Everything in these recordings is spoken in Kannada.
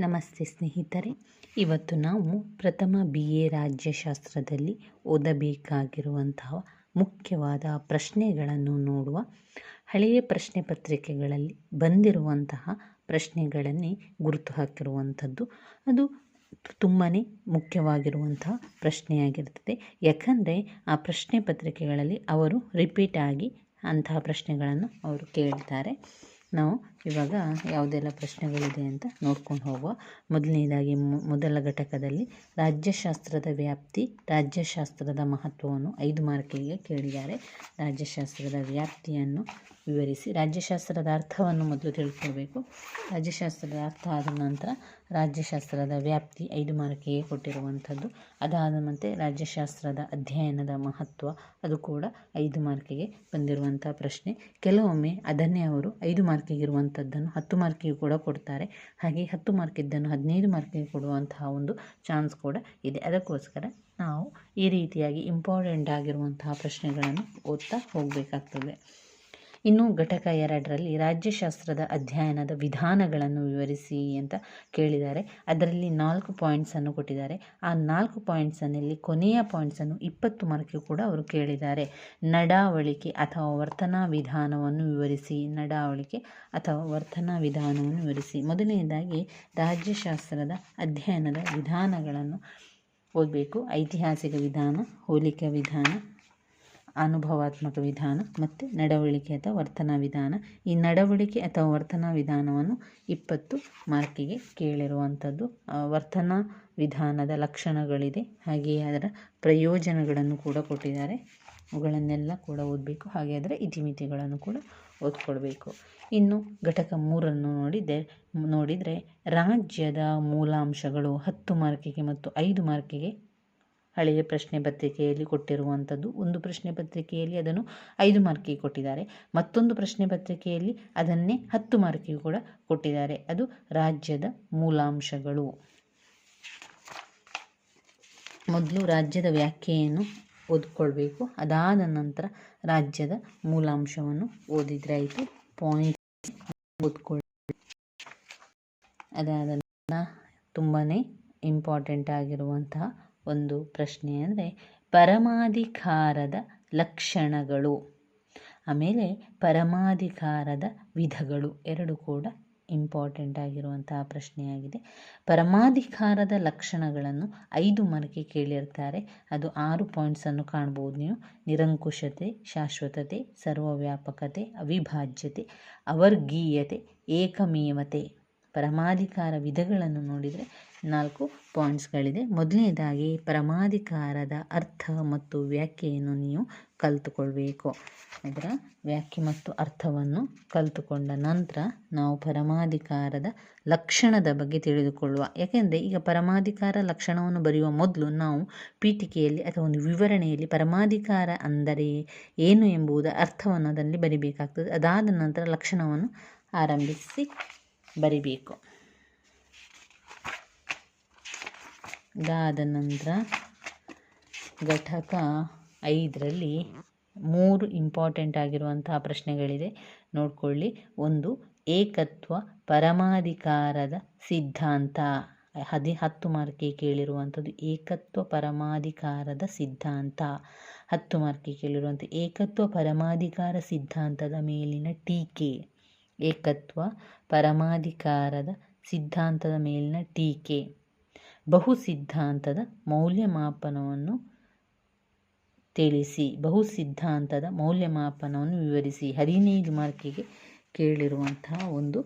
ನಮಸ್ತೆ ಸ್ನೇಹಿತರೆ. ಇವತ್ತು ನಾವು ಪ್ರಥಮ ಬಿ ಎ ರಾಜ್ಯಶಾಸ್ತ್ರದಲ್ಲಿ ಓದಬೇಕಾಗಿರುವಂತಹ ಮುಖ್ಯವಾದ ಪ್ರಶ್ನೆಗಳನ್ನು ನೋಡುವ ಹಳೆಯ ಪ್ರಶ್ನೆ ಪತ್ರಿಕೆಗಳಲ್ಲಿ ಬಂದಿರುವಂತಹ ಪ್ರಶ್ನೆಗಳನ್ನೇ ಗುರುತು ಹಾಕಿರುವಂಥದ್ದು. ಅದು ತುಂಬಾ ಮುಖ್ಯವಾಗಿರುವಂತಹ ಪ್ರಶ್ನೆಯಾಗಿರ್ತದೆ. ಯಾಕಂದರೆ ಆ ಪ್ರಶ್ನೆ ಪತ್ರಿಕೆಗಳಲ್ಲಿ ಅವರು ರಿಪೀಟ್ ಆಗಿ ಅಂತಹ ಪ್ರಶ್ನೆಗಳನ್ನು ಅವರು ಕೇಳ್ತಾರೆ. ನಾವು ಇವಾಗ ಯಾವುದೆಲ್ಲ ಪ್ರಶ್ನೆಗಳಿದೆ ಅಂತ ನೋಡ್ಕೊಂಡು ಹೋಗುವ. ಮೊದಲನೇದಾಗಿ ಮೊದಲ ಘಟಕದಲ್ಲಿ ರಾಜ್ಯಶಾಸ್ತ್ರದ ವ್ಯಾಪ್ತಿ, ರಾಜ್ಯಶಾಸ್ತ್ರದ ಮಹತ್ವವನ್ನು ಐದು ಮಾರ್ಕಿಗೆ ಕೇಳಿದ್ದಾರೆ. ರಾಜ್ಯಶಾಸ್ತ್ರದ ವ್ಯಾಪ್ತಿಯನ್ನು ವಿವರಿಸಿ. ರಾಜ್ಯಶಾಸ್ತ್ರದ ಅರ್ಥವನ್ನು ಮೊದಲು ತಿಳ್ಕೊಳ್ಬೇಕು. ರಾಜ್ಯಶಾಸ್ತ್ರದ ಅರ್ಥ ಆದ ನಂತರ ರಾಜ್ಯಶಾಸ್ತ್ರದ ವ್ಯಾಪ್ತಿ ಐದು ಮಾರ್ಕಿಗೆ ಕೊಟ್ಟಿರುವಂಥದ್ದು. ಅದಾದ ಮತ್ತೆ ರಾಜ್ಯಶಾಸ್ತ್ರದ ಅಧ್ಯಯನದ ಮಹತ್ವ ಅದು ಕೂಡ ಐದು ಮಾರ್ಕಿಗೆ ಬಂದಿರುವಂಥ ಪ್ರಶ್ನೆ. ಕೆಲವೊಮ್ಮೆ ಅದನ್ನೇ ಅವರು ಐದು ಮಾರ್ಕಿಗೆ ಇರುವಂಥದ್ದನ್ನು ಹತ್ತು ಮಾರ್ಕಿಗೆ ಕೂಡ ಕೊಡ್ತಾರೆ. ಹಾಗೆ ಹತ್ತು ಮಾರ್ಕಿದ್ದನ್ನು ಹದಿನೈದು ಮಾರ್ಕಿಗೆ ಕೊಡುವಂತಹ ಒಂದು ಚಾನ್ಸ್ ಕೂಡ ಇದೆ. ಅದಕ್ಕೋಸ್ಕರ ನಾವು ಈ ರೀತಿಯಾಗಿ ಇಂಪಾರ್ಟೆಂಟ್ ಆಗಿರುವಂತಹ ಪ್ರಶ್ನೆಗಳನ್ನು ಓದ್ತಾ ಹೋಗಬೇಕಾಗ್ತದೆ. ಇನ್ನು ಘಟಕ ಎರಡರಲ್ಲಿ ರಾಜ್ಯಶಾಸ್ತ್ರದ ಅಧ್ಯಯನದ ವಿಧಾನಗಳನ್ನು ವಿವರಿಸಿ ಅಂತ ಕೇಳಿದ್ದಾರೆ. ಅದರಲ್ಲಿ ನಾಲ್ಕು ಪಾಯಿಂಟ್ಸನ್ನು ಕೊಟ್ಟಿದ್ದಾರೆ. ಆ ನಾಲ್ಕು ಪಾಯಿಂಟ್ಸನ್ನಲ್ಲಿ ಕೊನೆಯ ಪಾಯಿಂಟ್ಸನ್ನು ಇಪ್ಪತ್ತು ಮಾರ್ಕ್ ಕೂಡ ಅವರು ಕೇಳಿದ್ದಾರೆ. ನಡಾವಳಿಕೆ ಅಥವಾ ವರ್ತನಾ ವಿಧಾನವನ್ನು ವಿವರಿಸಿ, ನಡಾವಳಿಕೆ ಅಥವಾ ವರ್ತನಾ ವಿಧಾನವನ್ನು ವಿವರಿಸಿ. ಮೊದಲನೆಯದಾಗಿ ರಾಜ್ಯಶಾಸ್ತ್ರದ ಅಧ್ಯಯನದ ವಿಧಾನಗಳನ್ನು ಓದಬೇಕು. ಐತಿಹಾಸಿಕ ವಿಧಾನ, ಹೋಲಿಕೆ ವಿಧಾನ ಅನುಭವಾತ್ಮಕ ವಿಧಾನ ಮತ್ತು ನಡವಳಿಕೆ ಅಥವಾ ವರ್ತನಾ ವಿಧಾನ. ಈ ನಡವಳಿಕೆ ಅಥವಾ ವರ್ತನಾ ವಿಧಾನವನ್ನು ಇಪ್ಪತ್ತು ಮಾರ್ಕಿಗೆ ಕೇಳಿರುವಂಥದ್ದು. ವರ್ತನಾ ವಿಧಾನದ ಲಕ್ಷಣಗಳಿದೆ. ಹಾಗೆಯೇ ಅದರ ಪ್ರಯೋಜನಗಳನ್ನು ಕೂಡ ಕೊಟ್ಟಿದ್ದಾರೆ. ಅವುಗಳನ್ನೆಲ್ಲ ಕೂಡ ಓದಬೇಕು. ಹಾಗೆ ಅದರ ಇತಿಮಿತಿಗಳನ್ನು ಕೂಡ ಓದ್ಕೊಳ್ಬೇಕು. ಇನ್ನು ಘಟಕ ಮೂರನ್ನು ನೋಡಿದ್ದೆ ನೋಡಿದರೆ ರಾಜ್ಯದ ಮೂಲಾಂಶಗಳು ಹತ್ತು ಮಾರ್ಕಿಗೆ ಮತ್ತು ಐದು ಮಾರ್ಕಿಗೆ ಹಳೆಯ ಪ್ರಶ್ನೆ ಪತ್ರಿಕೆಯಲ್ಲಿ ಕೊಟ್ಟಿರುವಂಥದ್ದು. ಒಂದು ಪ್ರಶ್ನೆ ಪತ್ರಿಕೆಯಲ್ಲಿ ಅದನ್ನು ಐದು ಮಾರ್ಕಿಗೆ ಕೊಟ್ಟಿದ್ದಾರೆ. ಮತ್ತೊಂದು ಪ್ರಶ್ನೆ ಪತ್ರಿಕೆಯಲ್ಲಿ ಅದನ್ನೇ ಹತ್ತು ಮಾರ್ಕಿಗೆ ಕೂಡ ಕೊಟ್ಟಿದ್ದಾರೆ. ಅದು ರಾಜ್ಯದ ಮೂಲಾಂಶಗಳು. ಮೊದಲು ರಾಜ್ಯದ ವ್ಯಾಖ್ಯೆಯನ್ನು ಓದ್ಕೊಳ್ಬೇಕು. ಅದಾದ ನಂತರ ರಾಜ್ಯದ ಮೂಲಾಂಶವನ್ನು ಓದಿದ್ರೆ ಆಯಿತು. ಪಾಯಿಂಟ್ ಓದ್ಕೊಳ್ಬೇಕು ಅದಾದ ನಂತರ ತುಂಬಾ ಇಂಪಾರ್ಟೆಂಟ್ ಆಗಿರುವಂತಹ ಒಂದು ಪ್ರಶ್ನೆ ಅಂದರೆ ಪರಮಾಧಿಕಾರದ ಲಕ್ಷಣಗಳು. ಆಮೇಲೆ ಪರಮಾಧಿಕಾರದ ವಿಧಗಳು ಎರಡು ಕೂಡ ಇಂಪಾರ್ಟೆಂಟ್ ಆಗಿರುವಂತಹ ಪ್ರಶ್ನೆಯಾಗಿದೆ. ಪರಮಾಧಿಕಾರದ ಲಕ್ಷಣಗಳನ್ನು ಐದು ಮರಕ್ಕೆ ಕೇಳಿರ್ತಾರೆ. ಅದು ಆರು ಪಾಯಿಂಟ್ಸನ್ನು ಕಾಣ್ಬೋದು ನೀವು. ನಿರಂಕುಶತೆ, ಶಾಶ್ವತತೆ, ಸರ್ವವ್ಯಾಪಕತೆ, ಅವಿಭಾಜ್ಯತೆ, ಅವರ್ಗೀಯತೆ, ಏಕಮೇವತೆ. ಪರಮಾಧಿಕಾರ ವಿಧಗಳನ್ನು ನೋಡಿದರೆ ನಾಲ್ಕು ಪಾಯಿಂಟ್ಸ್ಗಳಿದೆ. ಮೊದಲನೇದಾಗಿ ಪರಮಾಧಿಕಾರದ ಅರ್ಥ ಮತ್ತು ವ್ಯಾಖ್ಯೆಯನ್ನು ನೀವು ಕಲಿತುಕೊಳ್ಬೇಕು. ಅದರ ವ್ಯಾಖ್ಯೆ ಮತ್ತು ಅರ್ಥವನ್ನು ಕಲಿತುಕೊಂಡ ನಂತರ ನಾವು ಪರಮಾಧಿಕಾರದ ಲಕ್ಷಣದ ಬಗ್ಗೆ ತಿಳಿದುಕೊಳ್ಳುವ. ಯಾಕೆಂದರೆ ಈಗ ಪರಮಾಧಿಕಾರ ಲಕ್ಷಣವನ್ನು ಬರೆಯುವ ಮೊದಲು ನಾವು ಪೀಠಿಕೆಯಲ್ಲಿ ಅಥವಾ ಒಂದು ವಿವರಣೆಯಲ್ಲಿ ಪರಮಾಧಿಕಾರ ಅಂದರೆ ಏನು ಎಂಬುದರ ಅರ್ಥವನ್ನು ಅದರಲ್ಲಿ ಬರಿಬೇಕಾಗ್ತದೆ. ಅದಾದ ನಂತರ ಲಕ್ಷಣವನ್ನು ಆರಂಭಿಸಿ ಬರಿಬೇಕು. ಇದಾದ ನಂತರ ಘಟಕ ಐದರಲ್ಲಿ ಮೂರು ಇಂಪಾರ್ಟೆಂಟ್ ಆಗಿರುವಂತಹ ಪ್ರಶ್ನೆಗಳಿದೆ. ನೋಡಿಕೊಳ್ಳಿ. ಒಂದು, ಏಕತ್ವ ಪರಮಾಧಿಕಾರದ ಸಿದ್ಧಾಂತ. ಹದಿ, ಹತ್ತು ಮಾರ್ಕಿಗೆ ಕೇಳಿರುವಂಥದ್ದು ಏಕತ್ವ ಪರಮಾಧಿಕಾರದ ಸಿದ್ಧಾಂತ. ಹತ್ತು ಮಾರ್ಕಿಗೆ ಕೇಳಿರುವಂಥ ಏಕತ್ವ ಪರಮಾಧಿಕಾರ ಸಿದ್ಧಾಂತದ ಮೇಲಿನ ಟೀಕೆ. ಏಕತ್ವ ಪರಮಾಧಿಕಾರದ ಸಿದ್ಧಾಂತದ ಮೇಲಿನ ಟೀಕೆ. ಬಹು ಸಿದ್ಧಾಂತದ ಮೌಲ್ಯಮಾಪನವನ್ನು ತಿಳಿಸಿ ಬಹು ಸಿದ್ಧಾಂತದ ಮೌಲ್ಯಮಾಪನವನ್ನು ವಿವರಿಸಿ. ಹದಿನೈದು ಮಾರ್ಕಿಗೆ ಕೇಳಿರುವಂತಹ ಒಂದು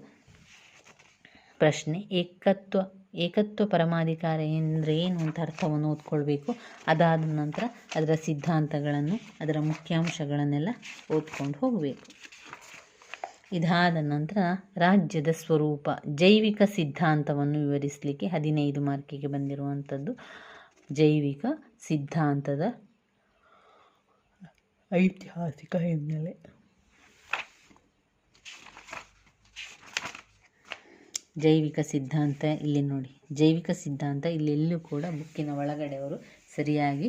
ಪ್ರಶ್ನೆ, ಏಕತ್ವ ಏಕತ್ವ ಪರಮಾಧಿಕಾರ ಎಂದರೆ ಏನು ಅಂತ ಅರ್ಥವನ್ನು ಓದ್ಕೊಳ್ಬೇಕು. ಅದಾದ ನಂತರ ಅದರ ಸಿದ್ಧಾಂತಗಳನ್ನು, ಅದರ ಮುಖ್ಯಾಂಶಗಳನ್ನೆಲ್ಲ ಓದ್ಕೊಂಡು ಹೋಗಬೇಕು. ಇದಾದ ನಂತರ ರಾಜ್ಯದ ಸ್ವರೂಪ, ಜೈವಿಕ ಸಿದ್ಧಾಂತವನ್ನು ವಿವರಿಸಲಿಕ್ಕೆ ಹದಿನೈದು ಮಾರ್ಕಿಗೆ ಬಂದಿರುವಂಥದ್ದು. ಜೈವಿಕ ಸಿದ್ಧಾಂತದ ಐತಿಹಾಸಿಕ ಹಿನ್ನೆಲೆ. ಜೈವಿಕ ಸಿದ್ಧಾಂತ ಇಲ್ಲಿ ನೋಡಿ. ಜೈವಿಕ ಸಿದ್ಧಾಂತ ಇಲ್ಲೆಲ್ಲೂ ಕೂಡ ಬುಕ್ಕಿನ ಒಳಗಡೆ ಅವರು ಸರಿಯಾಗಿ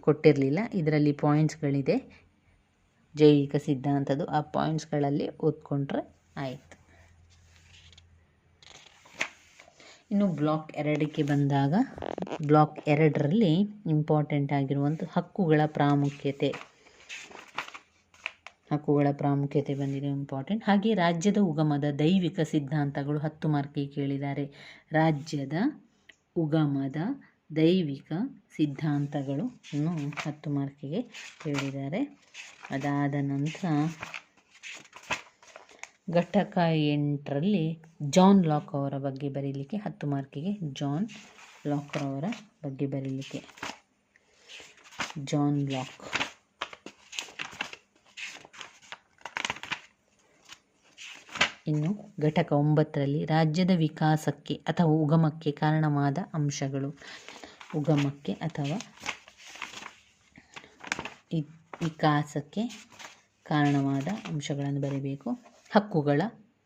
ಕೊಟ್ಟಿರಲಿಲ್ಲ. ಇದರಲ್ಲಿ ಪಾಯಿಂಟ್ಸ್ಗಳಿದೆ ಜೈವಿಕ ಸಿದ್ಧಾಂತದ್ದು ಆ ಪಾಯಿಂಟ್ಸ್ಗಳಲ್ಲಿ ಓದ್ಕೊಂಡ್ರೆ ಆಯಿತು. ಇನ್ನು ಬ್ಲಾಕ್ ಎರಡಕ್ಕೆ ಬಂದಾಗ, ಬ್ಲಾಕ್ ಎರಡರಲ್ಲಿ ಇಂಪಾರ್ಟೆಂಟ್ ಆಗಿರುವಂಥ ಹಕ್ಕುಗಳ ಪ್ರಾಮುಖ್ಯತೆ. ಹಕ್ಕುಗಳ ಪ್ರಾಮುಖ್ಯತೆ ಬಂದಿದೆ, ಇಂಪಾರ್ಟೆಂಟ್. ಹಾಗೆ ರಾಜ್ಯದ ಉಗಮದ ದೈವಿಕ ಸಿದ್ಧಾಂತಗಳು ಹತ್ತು ಮಾರ್ಕಿಗೆ ಕೇಳಿದ್ದಾರೆ. ರಾಜ್ಯದ ಉಗಮದ ದೈವಿಕ ಸಿದ್ಧಾಂತಗಳು ಇನ್ನು ಹತ್ತು ಮಾರ್ಕಿಗೆ ಹೇಳಿದ್ದಾರೆ. ಅದಾದ ನಂತರ ಘಟಕ ಎಂಟರಲ್ಲಿ ಜಾನ್ ಲಾಕ್ ಅವರ ಬಗ್ಗೆ ಬರೀಲಿಕ್ಕೆ ಹತ್ತು ಮಾರ್ಕಿಗೆ. ಜಾನ್ ಲಾಕ್ ಅವರ ಬಗ್ಗೆ ಬರೀಲಿಕ್ಕೆ. John Locke. ಇನ್ನು ಘಟಕ ಒಂಬತ್ತರಲ್ಲಿ ರಾಜ್ಯದ ವಿಕಾಸಕ್ಕೆ ಅಥವಾ ಉಗಮಕ್ಕೆ ಕಾರಣವಾದ ಅಂಶಗಳು. ಉಗಮಕ್ಕೆ ಅಥವಾ ವಿಕಾಸಕ್ಕೆ ಕಾರಣವಾದ ಅಂಶಗಳನ್ನು ಬರೀಬೇಕು. ಹಕ್ಕುಗಳ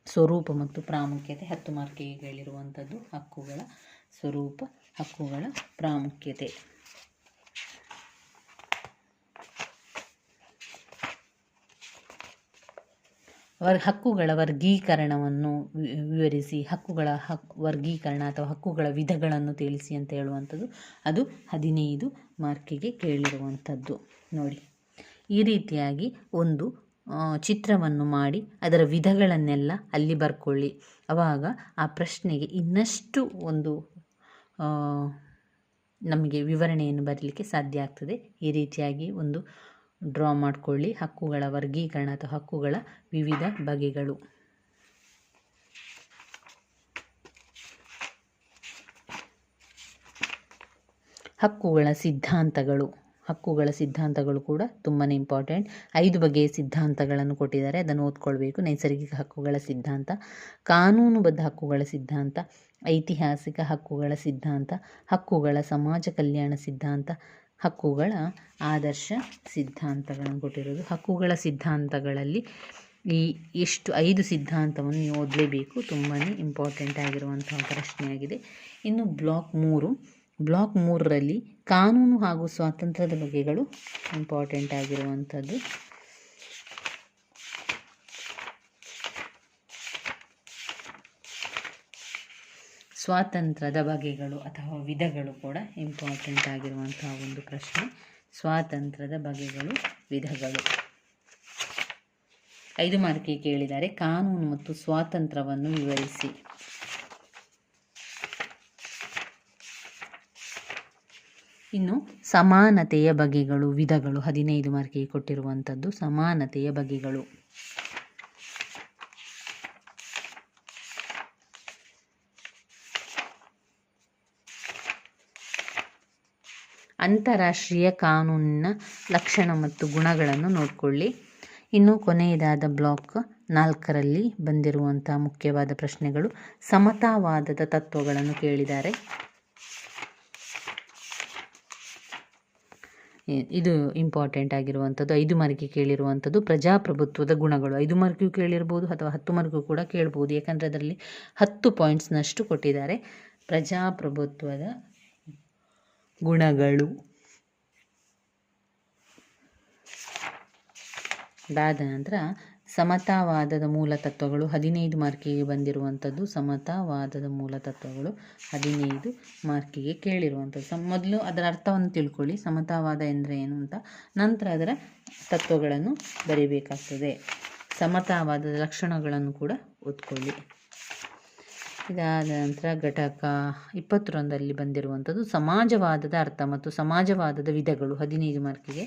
ಸ್ವರೂಪ ಮತ್ತು ಪ್ರಾಮುಖ್ಯತೆ, ಹತ್ತು ಮಾರ್ಕಿಗೆ ಹೇಳಿರುವಂಥದ್ದು ಹಕ್ಕುಗಳ ಸ್ವರೂಪ, ಹಕ್ಕುಗಳ ಪ್ರಾಮುಖ್ಯತೆ. ವರ್ ಹಕ್ಕುಗಳ ವರ್ಗೀಕರಣವನ್ನು ವಿವರಿಸಿ, ಹಕ್ಕುಗಳ ಹಕ್, ವರ್ಗೀಕರಣ ಅಥವಾ ಹಕ್ಕುಗಳ ವಿಧಗಳನ್ನು ತಿಳಿಸಿ ಅಂತ ಹೇಳುವಂಥದ್ದು. ಅದು ಹದಿನೈದು ಮಾರ್ಕಿಗೆ ಕೇಳಿರುವಂಥದ್ದು. ನೋಡಿ, ಈ ರೀತಿಯಾಗಿ ಒಂದು ಚಿತ್ರವನ್ನು ಮಾಡಿ, ಅದರ ವಿಧಗಳನ್ನೆಲ್ಲ ಅಲ್ಲಿ ಬರ್ಕೊಳ್ಳಿ. ಆವಾಗ ಆ ಪ್ರಶ್ನೆಗೆ ಇನ್ನಷ್ಟು ಒಂದು ನಮಗೆ ವಿವರಣೆಯನ್ನು ಬರಲಿಕ್ಕೆ ಸಾಧ್ಯ ಆಗ್ತದೆ. ಈ ರೀತಿಯಾಗಿ ಒಂದು ಡ್ರಾ ಮಾಡಿಕೊಳ್ಳಿ. ಹಕ್ಕುಗಳ ವರ್ಗೀಕರಣ ಅಥವಾ ಹಕ್ಕುಗಳ ವಿವಿಧ ಬಗೆಗಳು. ಹಕ್ಕುಗಳ ಸಿದ್ಧಾಂತಗಳು. ಹಕ್ಕುಗಳ ಸಿದ್ಧಾಂತಗಳು ಕೂಡ ತುಂಬಾ ಇಂಪಾರ್ಟೆಂಟ್ ಐದು ಬಗೆಯ ಸಿದ್ಧಾಂತಗಳನ್ನು ಕೊಟ್ಟಿದ್ದಾರೆ. ಅದನ್ನು ಓದ್ಕೊಳ್ಬೇಕು. ನೈಸರ್ಗಿಕ ಹಕ್ಕುಗಳ ಸಿದ್ಧಾಂತ, ಕಾನೂನುಬದ್ಧ ಹಕ್ಕುಗಳ ಸಿದ್ಧಾಂತ, ಐತಿಹಾಸಿಕ ಹಕ್ಕುಗಳ ಸಿದ್ಧಾಂತ, ಹಕ್ಕುಗಳ ಸಮಾಜ ಕಲ್ಯಾಣ ಸಿದ್ಧಾಂತ ಹಕ್ಕುಗಳ ಆದರ್ಶ ಸಿದ್ಧಾಂತಗಳನ್ನು ಕೊಟ್ಟಿರೋದು. ಹಕ್ಕುಗಳ ಸಿದ್ಧಾಂತಗಳಲ್ಲಿ ಈ ಎಷ್ಟು ಐದು ಸಿದ್ಧಾಂತವನ್ನು ನೀವು ಓದಲೇಬೇಕು ತುಂಬಾ ಇಂಪಾರ್ಟೆಂಟ್ ಆಗಿರುವಂತಹ ಪ್ರಶ್ನೆಯಾಗಿದೆ. ಇನ್ನು ಬ್ಲಾಕ್ ಮೂರು. ಬ್ಲಾಕ್ ಮೂರರಲ್ಲಿ ಕಾನೂನು ಹಾಗೂ ಸ್ವಾತಂತ್ರ್ಯದ ಬಗೆಗಳು ಇಂಪಾರ್ಟೆಂಟ್ ಆಗಿರುವಂಥದ್ದು. ಸ್ವಾತಂತ್ರ್ಯದ ಬಗೆಗಳು ಅಥವಾ ವಿಧಗಳು ಕೂಡ ಇಂಪಾರ್ಟೆಂಟ್ ಆಗಿರುವಂತಹ ಒಂದು ಪ್ರಶ್ನೆ. ಸ್ವಾತಂತ್ರ್ಯದ ಬಗೆಗಳು, ವಿಧಗಳು. ಐದು ಮಾರ್ಕಿಗೆ ಕೇಳಿದ್ದಾರೆ. ಕಾನೂನು ಮತ್ತು ಸ್ವಾತಂತ್ರ್ಯವನ್ನು ವಿವರಿಸಿ. ಇನ್ನು ಸಮಾನತೆಯ ಬಗೆಗಳು, ವಿಧಗಳು, ಹದಿನೈದು ಮಾರ್ಕಿಗೆ ಕೊಟ್ಟಿರುವಂಥದ್ದು ಸಮಾನತೆಯ ಬಗೆಗಳು. ಅಂತಾರಾಷ್ಟ್ರೀಯ ಕಾನೂನಿನ ಲಕ್ಷಣ ಮತ್ತು ಗುಣಗಳನ್ನು ನೋಡಿಕೊಳ್ಳಿ. ಇನ್ನು ಕೊನೆಯದಾದ ಬ್ಲಾಕ್ ನಾಲ್ಕರಲ್ಲಿ ಬಂದಿರುವಂಥ ಮುಖ್ಯವಾದ ಪ್ರಶ್ನೆಗಳು ಸಮತಾವಾದದ ತತ್ವಗಳನ್ನು ಕೇಳಿದ್ದಾರೆ. ಇದು ಇಂಪಾರ್ಟೆಂಟ್ ಆಗಿರುವಂಥದ್ದು, ಐದು ಮಾರ್ಕಿಗೆ ಕೇಳಿರುವಂಥದ್ದು ಪ್ರಜಾಪ್ರಭುತ್ವದ ಗುಣಗಳು. ಐದು ಮಾರ್ಕಿಗೂ ಕೇಳಿರ್ಬೋದು ಅಥವಾ ಹತ್ತು ಮಾರ್ಕಿಗೂ ಕೂಡ ಕೇಳ್ಬೋದು. ಯಾಕಂದರೆ ಅದರಲ್ಲಿ ಹತ್ತು ಪಾಯಿಂಟ್ಸ್ನಷ್ಟು ಕೊಟ್ಟಿದ್ದಾರೆ. ಪ್ರಜಾಪ್ರಭುತ್ವದ ಗುಣಗಳು. ಅದಾದ ನಂತರ ಸಮತಾವಾದದ ಮೂಲ ತತ್ವಗಳು ಹದಿನೈದು ಮಾರ್ಕಿಗೆ ಬಂದಿರುವಂಥದ್ದು. ಸಮತಾವಾದದ ಮೂಲ ತತ್ವಗಳು ಹದಿನೈದು ಮಾರ್ಕಿಗೆ ಕೇಳಿರುವಂಥದ್ದು. ಸಮ, ಮೊದಲು ಅದರ ಅರ್ಥವನ್ನು ತಿಳ್ಕೊಳ್ಳಿ. ಸಮತಾವಾದ ಎಂದರೆ ಏನು ಅಂತ. ನಂತರ ಅದರ ತತ್ವಗಳನ್ನು ಬರೀಬೇಕಾಗ್ತದೆ. ಸಮತಾವಾದದ ಲಕ್ಷಣಗಳನ್ನು ಕೂಡ ಓದ್ಕೊಳ್ಳಿ. ಇದಾದ ನಂತರ ಘಟಕ ಇಪ್ಪತ್ತೊಂದರಲ್ಲಿ ಬಂದಿರುವಂಥದ್ದು ಸಮಾಜವಾದದ ಅರ್ಥ ಮತ್ತು ಸಮಾಜವಾದದ ವಿಧಗಳು. ಹದಿನೈದು ಮಾರ್ಕಿಗೆ.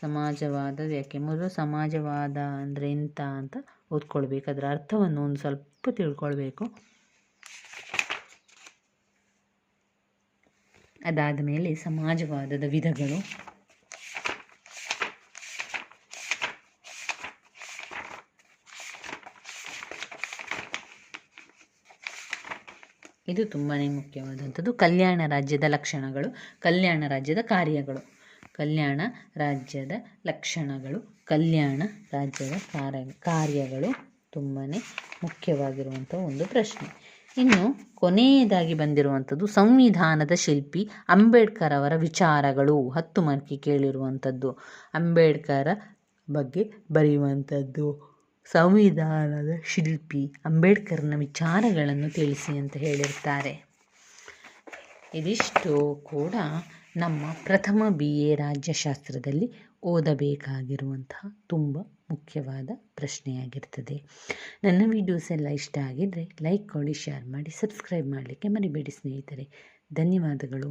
ಸಮಾಜವಾದ ಯಾಕೆ ಮೊದಲು ಸಮಾಜವಾದ ಅಂದರೆ ಎಂತ ಅಂತ ಓದ್ಕೊಳ್ಬೇಕು. ಅದರ ಅರ್ಥವನ್ನು ಒಂದು ಸ್ವಲ್ಪ ತಿಳ್ಕೊಳ್ಬೇಕು. ಅದಾದ ಮೇಲೆ ಸಮಾಜವಾದದ ವಿಧಗಳು. ಇದು ತುಂಬಾ ಮುಖ್ಯವಾದಂಥದ್ದು. ಕಲ್ಯಾಣ ರಾಜ್ಯದ ಲಕ್ಷಣಗಳು, ಕಲ್ಯಾಣ ರಾಜ್ಯದ ಕಾರ್ಯಗಳು. ಕಲ್ಯಾಣ ರಾಜ್ಯದ ಲಕ್ಷಣಗಳು, ಕಲ್ಯಾಣ ರಾಜ್ಯದ ಕಾರ್ಯ, ಕಾರ್ಯಗಳು ತುಂಬಾ ಮುಖ್ಯವಾಗಿರುವಂಥ ಒಂದು ಪ್ರಶ್ನೆ. ಇನ್ನು ಕೊನೆಯದಾಗಿ ಬಂದಿರುವಂಥದ್ದು ಸಂವಿಧಾನದ ಶಿಲ್ಪಿ ಅಂಬೇಡ್ಕರ್ ಅವರ ವಿಚಾರಗಳು. ಹತ್ತು ಮಾರ್ಕಿ ಕೇಳಿರುವಂಥದ್ದು. ಅಂಬೇಡ್ಕರ ಬಗ್ಗೆ ಬರೆಯುವಂಥದ್ದು. ಸಂವಿಧಾನದ ಶಿಲ್ಪಿ ಅಂಬೇಡ್ಕರ್ನ ವಿಚಾರಗಳನ್ನು ತಿಳಿಸಿ ಅಂತ ಹೇಳಿರ್ತಾರೆ. ಇದಿಷ್ಟು ಕೂಡ ನಮ್ಮ ಪ್ರಥಮ ಬಿ ಎ ರಾಜ್ಯಶಾಸ್ತ್ರದಲ್ಲಿ ಓದಬೇಕಾಗಿರುವಂತಹ ತುಂಬ ಮುಖ್ಯವಾದ ಪ್ರಶ್ನೆಯಾಗಿರ್ತದೆ. ನನ್ನ ವಿಡಿಯೋಸ್ ಎಲ್ಲ ಇಷ್ಟ ಆಗಿದ್ದರೆ ಲೈಕ್ ಕೊಡಿ ಶೇರ್ ಮಾಡಿ ಸಬ್ಸ್ಕ್ರೈಬ್ ಮಾಡಲಿಕ್ಕೆ ಮರಿಬೇಡಿ ಸ್ನೇಹಿತರೆ. ಧನ್ಯವಾದಗಳು.